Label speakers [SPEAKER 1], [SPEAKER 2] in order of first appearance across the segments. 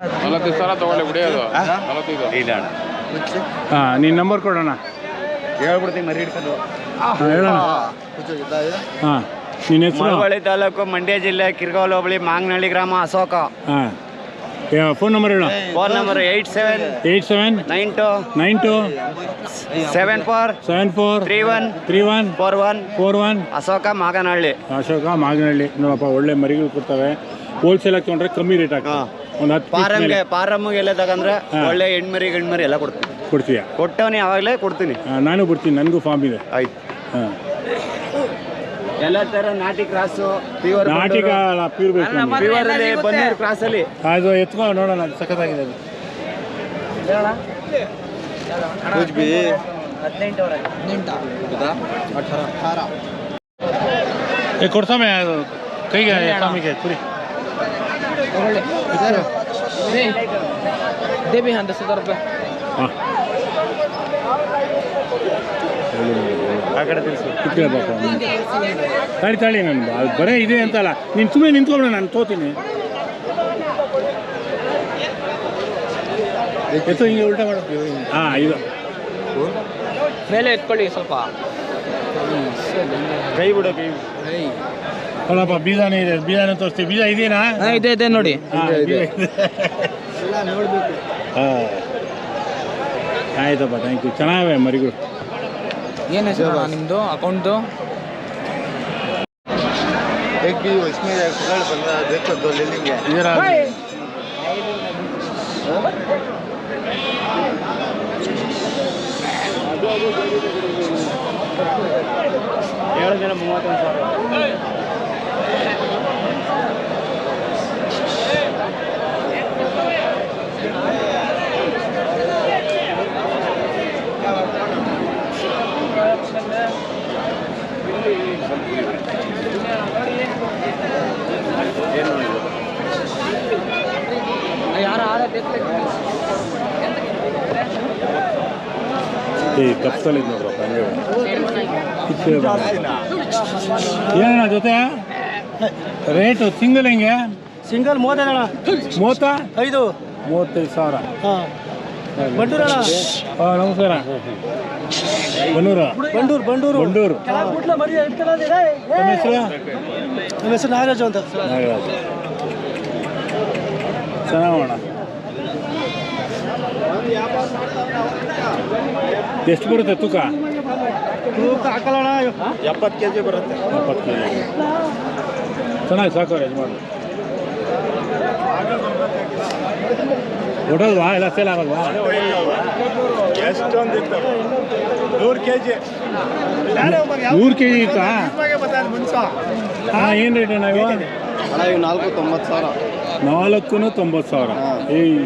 [SPEAKER 1] ನಲವತ್ತೈದು ಸಾವಿರ ತಗೊಳ್ಳಿ ಬಿಡಿಯೋದು ನಲವತ್ತೈದು.
[SPEAKER 2] ಇಲ್ಲ ಅಣ್ಣ.
[SPEAKER 3] ಹಾಂ ನಿನ್ನ ನಂಬರ್ ಕೊಡೋಣ.
[SPEAKER 2] ಹೇಳ್ಬಿಡ್ತೀನಿ ಮರಿ ಹಿಡ್ಕೊಂಡು.
[SPEAKER 3] ಹಾಂ ಹೇಳೋಣ. ಹಾಂ ನಿನ್ನ ಹೆಸರು?
[SPEAKER 2] ಮಳವಳ್ಳಿ ತಾಲೂಕು ಮಂಡ್ಯ ಜಿಲ್ಲೆ ಕಿರ್ಗಾವಲ್ ಹೋಬಳಿ ಮಾಂಗನಹಳ್ಳಿ ಗ್ರಾಮ ಅಶೋಕ.
[SPEAKER 3] ಹಾಂ. ಫೋನ್ ನಂಬರ್ ಹೇಳು.
[SPEAKER 2] Phone number eight seven
[SPEAKER 3] eight seven
[SPEAKER 2] nine two
[SPEAKER 3] nine two
[SPEAKER 2] seven four
[SPEAKER 3] seven four
[SPEAKER 2] three one
[SPEAKER 3] three one
[SPEAKER 2] four one
[SPEAKER 3] four one
[SPEAKER 2] Ashoka Maganahalli.
[SPEAKER 3] Ashoka Maganahalli. ನೋಡಪ್ಪ ಒಳ್ಳೆ ಮರಿಗಳು ಕೊಡ್ತವೆ. ಹೋಲ್ಸೇಲಾಗಿ ತೊಗೊಂಡ್ರೆ ಕಮ್ಮಿ ರೇಟ್ ಆಗ್ತದೆ ಒಂದು ಹತ್ತು
[SPEAKER 2] ಪಾರಮ್ಗೆ
[SPEAKER 3] ಮೇಲೆ.
[SPEAKER 2] ಪಾರಮ್ಗೆ ಎಲ್ಲ ತಗಂದ್ರೆ. ಒಳ್ಳೆ ಹೆಣ್ಮರಿ ಗಣ್ಮರಿ ಎಲ್ಲ ಕೊಡ್ತೀನಿ
[SPEAKER 3] ಕೊಡ್ತೀಯಾ?
[SPEAKER 2] ಕೊಟ್ಟವನಿ ಯಾವಾಗಲೇ ಕೊಡ್ತೀನಿ.
[SPEAKER 3] ನಾನು ಬಿಡ್ತೀನಿ ನನಗೂ ಫಾರ್ಮ್ ಇದೆ.
[SPEAKER 2] ಆಯ್ತು.
[SPEAKER 3] ಹಾಂ.
[SPEAKER 2] ಎಲ್ಲ ತರ ನಾಟಿ ಕ್ರಾಸು ಪ್ಯೂರ್
[SPEAKER 3] ನಾಟಿ ಪ್ಯೂರ್ ಬೇಕು ನಮ್ಗೆ.
[SPEAKER 2] ಪ್ಯೂರ್ ಅಲ್ಲಿ ಬನ್ನೂರು ಕ್ರಾಸ್ ಅಲ್ಲಿ.
[SPEAKER 3] ಅದು ಎತ್ಕೊ ನೋಡೋಣ ಅದು. ಸಖತ್ತಾಗಿದೆ ಅದು ಏ ಕೊಡ್ಸಮೆ ಅದು ಕೈಗೆ ಸ್ವಾಮಿಗೆ ಕುರಿ.
[SPEAKER 4] ತಗೊಳ್ಳಿ ಸರ್ ದೇವಿ ಅಂತ ಸುಧಾರ್ ರೂಪಾಯಿ
[SPEAKER 3] ಆ ಕಡೆ ತಿಳಿಸು ತಾಳಿ ತಾಳಿ ನಾನು ಅದು ಬರೇ ಇದೆ ಅಂತಲ್ಲ. ನೀನು ಸುಮ್ಮನೆ ನಿಂತ್ಕೊಂಡ ನಾನು ತೋತೀನಿ. ಎತ್ತು ಹಿಂಗೆ ಉಲ್ಟಾ ಮಾಡು ಹಾಂ ಇದು.
[SPEAKER 4] ಮೇಲೆ ಎತ್ಕೊಳ್ಳಿ ಸ್ವಲ್ಪ.
[SPEAKER 2] ಕೈ ಬಿಡೋ. ಕೈ.
[SPEAKER 3] ನೋಡಪ್ಪ ಬೀಜಾನೇ ಇದೆ ಬೀಜಾನೇ ತೋರಿಸ್ತೀವಿ ಬೀಜ ಇದೆಯಾ
[SPEAKER 4] ಹಾ ಇದೆ ಇದೆ ನೋಡಿ
[SPEAKER 3] ಹಾಂ ಹಾಂ ಆಯ್ತಪ್ಪ ಥ್ಯಾಂಕ್ ಯು ಚೆನ್ನಾಗಿವೆ ಮರಿಗಳು
[SPEAKER 4] ಏನು ಹೆಸರು ನಿಮ್ಮದು ಅಕೌಂಟ್ದು
[SPEAKER 5] एक भी इसमें कलर बन रहा है देखो दो ले लेंगे
[SPEAKER 3] ಈ ಕಪ್ಸಲ್ಲಿ ಹಂಗೆ. ಏನಣ್ಣ ಜೊತೆ ರೇಟು ಸಿಂಗಲ್ ಹೆಂಗೆ?
[SPEAKER 2] ಸಿಂಗಲ್ ಮೂವತ್ತೈದು
[SPEAKER 3] ಮೂವತ್ತ?
[SPEAKER 2] ಐದು.
[SPEAKER 3] ಮೂವತ್ತೈದು ಸಾವಿರ.
[SPEAKER 2] ಬಂಡೂರಣ್ಣ
[SPEAKER 3] ಹಾಂ ನಮಸ್ಕಾರ. ಬನ್ನೂರು
[SPEAKER 2] ಬಂಡೂರು ಬಂಡೂರು.
[SPEAKER 3] ಬಂಡೂರು. ನಮ್ಮ ಹೆಸರು?
[SPEAKER 2] ನಮ್ಮ ಹೆಸರು ನಾಗರಾಜು ಅಂತ.
[SPEAKER 3] ನಾಗರಾಜ್. ಚೆನ್ನಾಗೋಣ ಎಷ್ಟು ಬರುತ್ತೆ ತೂಕ?
[SPEAKER 2] ತೂಕ ಹಾಕಲ್ಲಣ ಎಪ್ಪತ್ತು ಕೆ ಜಿ ಬರುತ್ತೆ.
[SPEAKER 3] ಎಪ್ಪತ್ತು ಕೆ ಜಿ ಚೆನ್ನಾಗಿ ಸಾಕು ಯಜಮಾನ್ ಹೊಡೋಲ್ವಾ ಎಲ್ಲ ಸೇಲ್ ಆಗಲ್ವಾ?
[SPEAKER 2] ನೂರು ಕೆ ಜಿ
[SPEAKER 3] ನೂರು ಕೆ ಜಿ ಇತ್ತಾ ಹಾಂ ಏನು ರೇಟ್ ಅಣ್ಣ ಇವ
[SPEAKER 5] ಅಣ್ಣ ಇವು ನಾಲ್ಕು ತೊಂಬತ್ತು ಸಾವಿರ.
[SPEAKER 3] ನಾಲ್ಕು ತೊಂಬತ್ತು ಸಾವಿರ. ಏಯ್.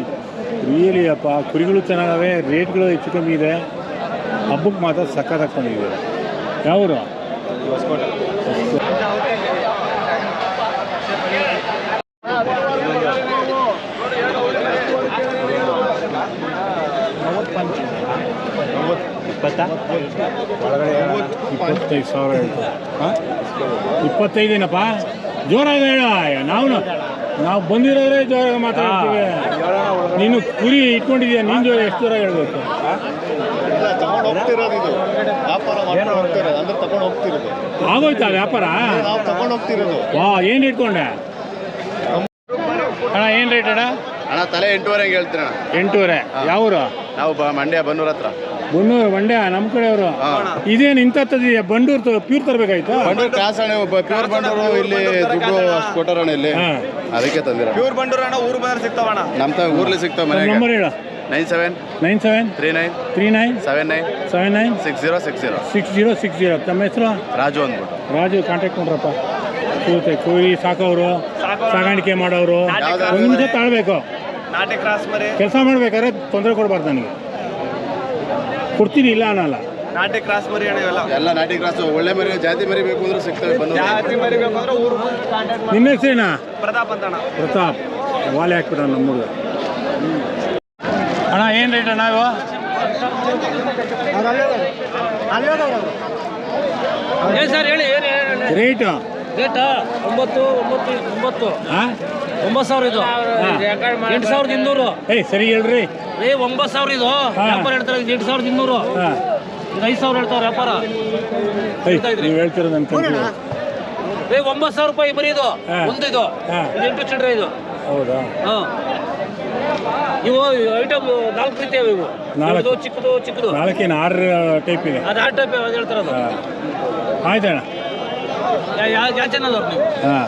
[SPEAKER 3] ರಿಯಲಿ ಅಪ್ಪ ಕುರಿಗಳು ಚೆನ್ನಾಗವೆ ರೇಟ್ಗಳು ಹೆಚ್ಚು ಕಮ್ಮಿ ಇದೆ. ಹಬ್ಬಕ್ಕೆ ಮಾತ್ರ ಸಕ್ಕತ್ ತಂದಿದೆ ಯಾವರು? ಇಪ್ಪತ್ತೈದು ಸಾವಿರ ಇಪ್ಪತ್ತೈದೇನಪ್ಪ? ಜೋರಾಗ ಹೇಳ ನಾವು ನಾವು ಬಂದಿರೋದ್ರೆ ಜೋರ ಮಾತಾಡ್ತೀವಿ. ನೀನು ಕುರಿ ಇಟ್ಕೊಂಡಿದ್ಯಾ? ನೀನು ಜೋರ ಎಷ್ಟು ಜೋರ ಹೇಳ್ಬೇಕು?
[SPEAKER 5] ಇಲ್ಲ ತಗೊಂಡು ಹೋಗ್ತಿರೋದು ಇದು. ವ್ಯಾಪಾರ ಮಾಡ್ಕೊಂಡು ಹೋಗ್ತಿರೋದು. ಅಂದ್ರೆ ತಗೊಂಡು ಹೋಗ್ತಿರೋದು.
[SPEAKER 3] ಆಗೋಯ್ತಾ ವ್ಯಾಪಾರ?
[SPEAKER 5] ನಾವು ತಗೊಂಡು ಹೋಗ್ತಿರೋದು.
[SPEAKER 3] ವಾ ಏನು ಇಟ್ಕೊಂಡೆ ಅಣ್ಣ ಏನು ರೇಟ್ ಅಣ್ಣ?
[SPEAKER 5] ಅಣ್ಣ ತಲೆ ಎಂಟೂವರೆಗೆ ಹೇಳ್ತೀನಿ ಅಣ್ಣ
[SPEAKER 3] ಎಂಟೂವರೆ ಯಾವೂರು?
[SPEAKER 5] ನಾವು ಬ ಮಂಡ್ಯ ಬನ್ನೂರ ಹತ್ರ.
[SPEAKER 3] ಬನ್ನೂರು ಮಂಡ್ಯ ನಮ್ಮ ಕಡೆಯವರು. ಇದೇನು ಇಂತ ಬಂಡೂರ್ ಬಂಡೂರು ಪ್ಯೂರ್ ತರಬೇಕಾಯ್ತು?
[SPEAKER 5] ಬಂಡೂರು ಕ್ರಾಸ್ ಅಣ್ಣ ಒಬ್ಬ ಪ್ಯೂರ್ ಬಂಡೂರು ಇಲ್ಲಿ ದುಡ್ಡು ಅಷ್ಟು ಕೊಟ್ಟಾರಣ ಇಲ್ಲಿ.
[SPEAKER 3] ಹಾಂ.
[SPEAKER 5] ಅದಕ್ಕೆ ತಂದಿರ.
[SPEAKER 2] ಪ್ಯೂರ್ ಬಂಡೂರು ಅಣ್ಣ ಊರು ಬಂದ್ರೆ ಸಿಗ್ತಾವಣ್ಣ
[SPEAKER 5] ನಮ್ಮ ತ ಊರ್ಲಿ ಸಿಗ್ತಾವೆ ಮನೆಗೆ
[SPEAKER 3] ನಂಬರ್ ಹೇಳ.
[SPEAKER 5] Nine seven
[SPEAKER 3] nine seven
[SPEAKER 5] three nine
[SPEAKER 3] three nine
[SPEAKER 5] seven nine
[SPEAKER 3] seven nine
[SPEAKER 5] six zero six zero
[SPEAKER 3] six zero six zero ತಮ್ಮ ಹೆಸರು?
[SPEAKER 5] ರಾಜು ಅಂದ್ಬಿಟ್ಟು.
[SPEAKER 3] ರಾಜು ಕಾಂಟ್ಯಾಕ್ಟ್ ಮಾಡ್ರಪ್ಪ ಕೂತೆ ಕೋಳಿ ಸಾಕೋರು ಸಾಗಾಣಿಕೆ ಮಾಡೋರು ಒಂದು ನಿಮಿಷ ತಾಳ್ಬೇಕು
[SPEAKER 2] ನಾಟಿ ಕ್ರಾಸ್ ಮರಿ.
[SPEAKER 3] ಕೆಲಸ ಮಾಡ್ಬೇಕಾದ್ರೆ ತೊಂದರೆ ಕೊಡಬಾರ್ದು ನನಗೆ. ಕೊಡ್ತೀನಿ ಇಲ್ಲ ಅನ್ನಲ್ಲ.
[SPEAKER 2] ನಾಟಿ ಕ್ರಾಸ್ ಮರಿ ಅಣ್ಣ
[SPEAKER 5] ಎಲ್ಲ ನಾಟಿ ಕ್ರಾಸ್ ಒಳ್ಳೆ ಮರಿ ಜಾತಿ ಮರಿ ಬೇಕು ಅಂದ್ರೆ ಸಿಗ್ತವೆ
[SPEAKER 2] ಜಾತಿ ಮರಿ ಬೇಕು ಅಂದ್ರೆ ಊರು ಕಾಂಟ್ಯಾಕ್ಟ್
[SPEAKER 3] ನಿಮ್ಮ ಹೆಸರೇನಾ?
[SPEAKER 2] ಪ್ರತಾಪ್ ಅಂತ ಅಣ್ಣ.
[SPEAKER 3] ಪ್ರತಾಪ್. ವಾಲೆ ಹಾಕ್ಬಿಡ ನಮ್ಮೂರು ಅಣ್ಣ ಏನು ರೇಟ್ ಅಣ್ಣ ಇವು?
[SPEAKER 4] ಹೇಳಿ ಸರ್ ಹೇಳಿ ಏನು
[SPEAKER 3] ರೇಟ್
[SPEAKER 4] ರೇಟಾ ಒಂಬತ್ತು ಒಂಬತ್ತು ಒಂಬತ್ತು.
[SPEAKER 3] ಹಾಂ
[SPEAKER 6] ಒಂಬತ್ತು ಸಾವಿರ ಇದು. ಎಂಟು ಸಾವಿರದ ಇನ್ನೂರು.
[SPEAKER 3] ಏಯ್ ಸರಿ ಹೇಳ್ರಿ.
[SPEAKER 6] ಏ ಒಂಬತ್ತು ಸಾವಿರ ಇದು. ವ್ಯಾಪಾರ ಹೇಳ್ತಾರೆ ಎಂಟು ಸಾವಿರದ ಇನ್ನೂರು. ಇದು ಐದು ಸಾವಿರ ಹೇಳ್ತಾರೆ ವ್ಯಾಪಾರ.
[SPEAKER 3] ನೀವು ಹೇಳ್ತಿರೋ ಅಂತ ಕನ್ಫ್ಯೂಸ್.
[SPEAKER 6] ಏ ಒಂಬತ್ತು ಸಾವಿರ ರೂಪಾಯಿ ಬರೀ ಇದು. ಒಂದು ಇದು. ಎಂಟು ಚಿಲ್ಲರೆ ಇದು.
[SPEAKER 3] ಹೌದಾ?
[SPEAKER 6] ಹಾಂ. ಇವು ಐಟಮ್ ನಾಲ್ಕು ರೀತಿ ಇವು.
[SPEAKER 3] ನಾಲ್ಕು.
[SPEAKER 6] ಚಿಕ್ಕದು ಚಿಕ್ಕದು.
[SPEAKER 3] ನಾಲ್ಕೇನು ಆರು ಟೈಪ್ ಇದೆ.
[SPEAKER 6] ಅದು ಆರು ಟೈಪ್ ಅದು ಹೇಳ್ತಾರದು
[SPEAKER 3] ಹಾಂ. ಆಯ್ತಣ್ಣ.
[SPEAKER 6] ಯಾವ ಯಾವ ಚಾನಲ್ ಅವ್ರು ನೀವು?
[SPEAKER 3] ಹಾಂ.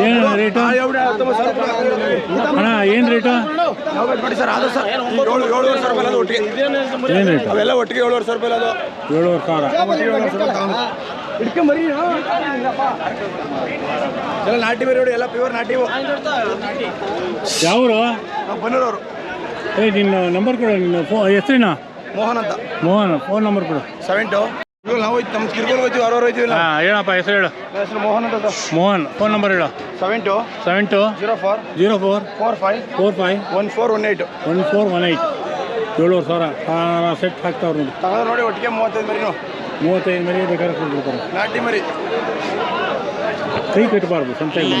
[SPEAKER 3] ಏನು ರೇಟು ಅಣ್ಣ ಏನು ರೇಟು
[SPEAKER 7] ನೋಡಿ ಸರ್ ಅದು ಸರ್. ಏಳು ಏಳುವರೆ ಸಾವಿರ ರೂಪಾಯಿ ಅದು ಒಟ್ಟಿಗೆ.
[SPEAKER 3] ಏನು ರೇಟು
[SPEAKER 7] ಅವೆಲ್ಲ ಒಟ್ಟಿಗೆ ಏಳುವರೆ ಸಾವಿರ ರೂಪಾಯಿ ಅದು.
[SPEAKER 3] ಏಳುವರೆ ಸಾವಿರ.
[SPEAKER 7] ಎಲ್ಲ ನಾಟಿ ಬೇರೆ ನೋಡಿ ಎಲ್ಲ ಪ್ಯೂರ್ ನಾಟಿ
[SPEAKER 3] ಯಾವರು?
[SPEAKER 7] ನಾವು ಏ
[SPEAKER 3] ಏಯ್ ನಿನ್ನ ನಂಬರ್ ಕೊಡು ನಿನ್ನ ಫೋ ಹೆಸರಿನ?
[SPEAKER 7] ಮೋಹನ್ ಅಂತ.
[SPEAKER 3] ಮೋಹನ್ ಫೋನ್ ನಂಬರ್ ಕೊಡು.
[SPEAKER 7] ಸೆವೆನ್ ಟು ನಾವು ನಮ್ಮ ಕಿರ್ಗೋಲ್ ಹೋಯ್ತೀವಿ ಅವ್ರವ್ರು ಹೋಯ್ತೀವಿ
[SPEAKER 3] ಹಾಂ ಹೇಳಪ್ಪ ಹೆಸರು ಹೇಳು.
[SPEAKER 7] ಹೆಸರು ಮೋಹನ್ ಅಂತ
[SPEAKER 3] ಮೋಹನ್ ಫೋನ್ ನಂಬರ್ ಹೇಳು.
[SPEAKER 7] Seven two
[SPEAKER 3] seven two
[SPEAKER 7] zero four
[SPEAKER 3] zero four
[SPEAKER 7] four five
[SPEAKER 3] four five
[SPEAKER 7] one four one eight
[SPEAKER 3] one four one eight ಏಳುವರೆ ಸಾವಿರ. ಸೆಟ್ ಹಾಕ್ತಾವ್ರು ನೋಡಿ.
[SPEAKER 7] ತಗೊಂಡು ನೋಡಿ ಒಟ್ಟಿಗೆ ಮೂವತ್ತೈದು ಮರಿನು.
[SPEAKER 3] ಮೂವತ್ತೈದು ಮರಿ ಬೇಕಾದ್ರೆ ಕೊಟ್ಬಿಡ್ತಾರೆ.
[SPEAKER 7] ನಾಟಿ ಮರಿ.
[SPEAKER 3] ಕೈ ಕಟ್ಟಬಾರ್ದು ಸಂತೆಗೆ